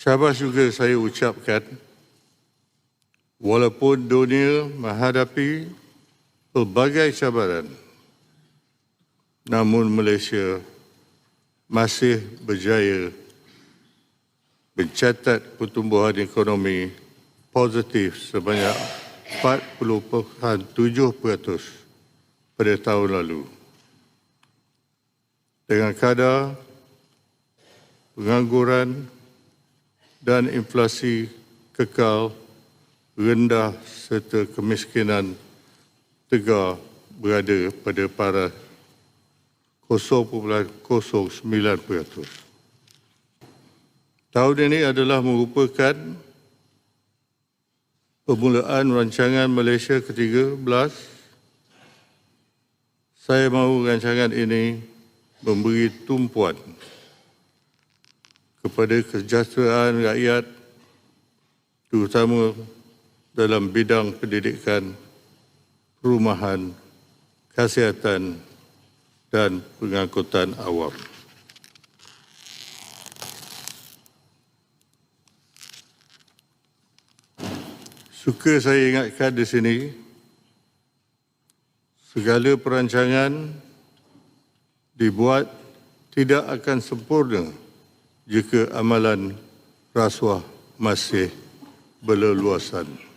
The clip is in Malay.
Syabas juga saya ucapkan walaupun dunia menghadapi pelbagai cabaran namun Malaysia masih berjaya mencatat pertumbuhan ekonomi positif sebanyak 40.7% pada tahun lalu. Dengan kadar pengangguran dan inflasi kekal rendah serta kemiskinan tegar berada pada para 0.09%. Tahun ini adalah merupakan permulaan rancangan Malaysia ke-13. Saya mahu rancangan ini memberi tumpuan kepada kesejahteraan rakyat terutama dalam bidang pendidikan, perumahan, kesihatan dan pengangkutan awam. Suka saya ingatkan di sini, segala perancangan dibuat tidak akan sempurna jika amalan rasuah masih berleluasan.